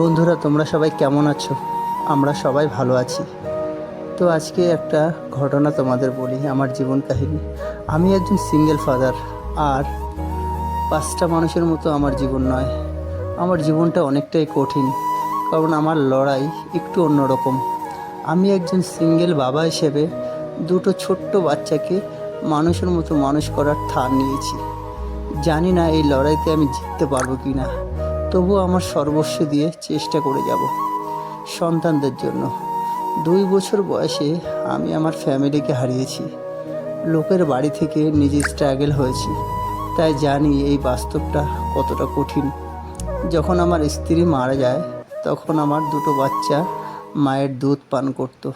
বন্ধুরা, তোমরা সবাই কেমন আছো? আমরা সবাই ভালো আছি। তো আজকে একটা ঘটনা তোমাদের বলি, আমার জীবন কাহিনী। আমি একজন সিঙ্গেল ফাদার আর পাঁচটা মানুষের মতো আমার জীবন নয়। আমার জীবনটা অনেকটাই কঠিন, কারণ আমার লড়াই একটু অন্যরকম। আমি একজন সিঙ্গেল বাবা হিসেবে দুটো ছোট্ট বাচ্চাকে মানুষের মতো মানুষ করার থান নিয়েছি। জানি না এই লড়াইতে আমি জিততে পারব কি না তবু আমার সর্বস্ব দিয়ে চেষ্টা করে যাব সন্তানদের জন্য। দুই বছর বয়সে আমি আমার ফ্যামিলিকে হারিয়েছি। লোকের বাড়ি থেকে নিজে স্ট্রাগল হয়েছি। তাই জানি এই বাস্তবটা কতটা কঠিন। যখন আমার স্ত্রী মারা যায়, তখন আমার দুটো বাচ্চা মায়ের দুধ পান করত।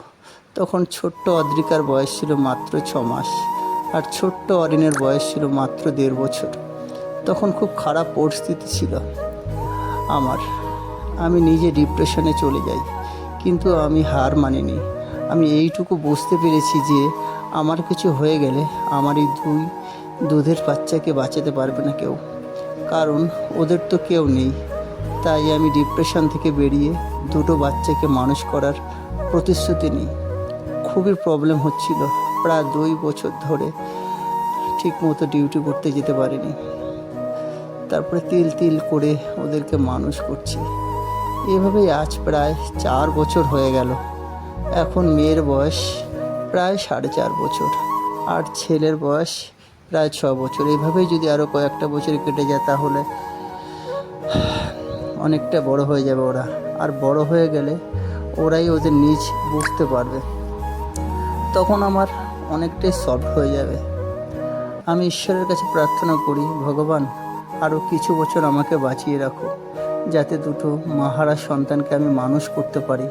তখন ছোট্ট অদ্রিকার বয়স ছিল মাত্র ছ মাস আর ছোট্ট অরিনের বয়স ছিল মাত্র দেড় বছর। তখন খুব খারাপ পরিস্থিতি ছিল। আমার। আমি নিজে ডিপ্রেশনে চলে যাই, কিন্তু আমি হার মানিনি। আমি এইটুকু বুঝতে পেরেছি যে আমার কিছু হয়ে গেলে আমার এই দুই দুধের বাচ্চাকে বাঁচাতে পারবে না কেউ। কারণ ওদের তো কেউ নেই। তাই আমি ডিপ্রেশন থেকে বেরিয়ে দুটো বাচ্চাকে মানুষ করার প্রতিশ্রুতি নিই। খুবই প্রবলেম হচ্ছিল। প্রায় দুই বছর ধরে ঠিকমতো ডিউটি করতে যেতে পারিনি। তারপরে তিল তিল করে ওদেরকে মানুষ করছি। এভাবেই আজ প্রায় চার বছর হয়ে গেল। এখন মেয়ের বয়স প্রায় সাড়ে চার বছর, আর ছেলের বয়স প্রায় ছ বছর। এইভাবেই যদি আরও কয়েকটা বছর কেটে যায় তাহলে অনেকটা বড় হয়ে যাবে ওরা। আর বড় হয়ে গেলে ওরাই ওদের নিজ বুঝতে পারবে। তখন আমার অনেকটাই সফট হয়ে যাবে। আমি ঈশ্বরের কাছে প্রার্থনা করি, ভগবান আরও কিছু বছর আমাকে বাঁচিয়ে রাখো, যাতে দুটো মাহারা সন্তানকে আমি মানুষ করতে পারি।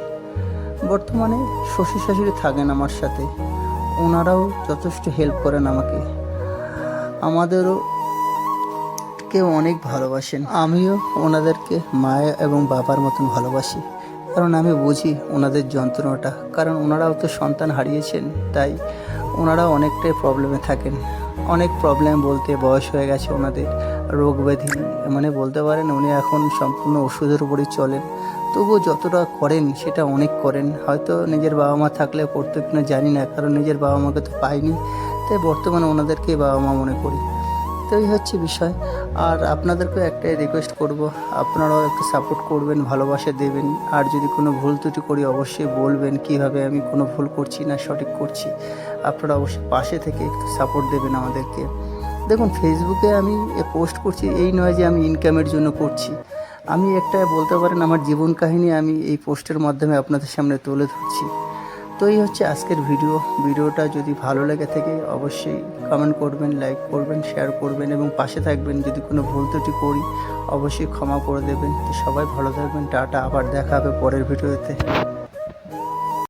বর্তমানে শ্বশুর শাশুড়ি থাকেন আমার সাথে। ওনারাও যথেষ্ট হেল্প করেন আমাকে। আমাদেরও কেউ অনেক ভালোবাসেন। আমিও ওনাদেরকে মায়া এবং বাবার মতন ভালোবাসি। কারণ আমি বুঝি ওনাদের যন্ত্রণাটা। কারণ ওনারাও তো সন্তান হারিয়েছেন, তাই ওনারাও অনেকটাই প্রবলেমে থাকেন। অনেক প্রবলেম বলতে বয়স হয়ে গেছে ওনাদের। রোগ ব্যাধি মানে বলতে পারেন উনি এখন সম্পূর্ণ ওষুধের উপরই চলেন। তবুও যতটা করেন সেটা অনেক করেন। হয়তো নিজের বাবা মা থাকলে করতো কিনা জানি না, কারণ নিজের বাবা মাকে তো পাইনি। তাই বর্তমানে ওনাদেরকেই বাবা মা মনে করি। তো এই হচ্ছে বিষয়। আর আপনাদেরকেও একটাই রিকোয়েস্ট করব, আপনারাও একটু সাপোর্ট করবেন, ভালোবাসা দেবেন। আর যদি কোনো ভুল ত্রুটি করি, অবশ্যই বলবেন কীভাবে আমি কোনো ভুল করছি না সঠিক করছি। আপনারা অবশ্যই পাশে থেকে একটু সাপোর্ট দেবেন আমাদেরকে। দেখুন ফেসবুকে আমি পোস্ট করছি, এই নয় যে আমি ইনকামের জন্য করছি। আমি একটা বলতে পারেন, আমার জীবন কাহিনী আমি এই পোস্টের মাধ্যমে আপনাদের সামনে তুলে ধরছি। তো এই হচ্ছে আজকের ভিডিও ভিডিওটা যদি ভালো লেগে থাকে, অবশ্যই কমেন্ট করবেন লাইক করবেন শেয়ার করবেন এবং পাশে থাকবেন। যদি কোনো ভুল ত্রুটি করি, অবশ্যই ক্ষমা করে দেবেন। তো সবাই ভালো থাকবেন। টাটা, আবার দেখা হবে পরের ভিডিওতে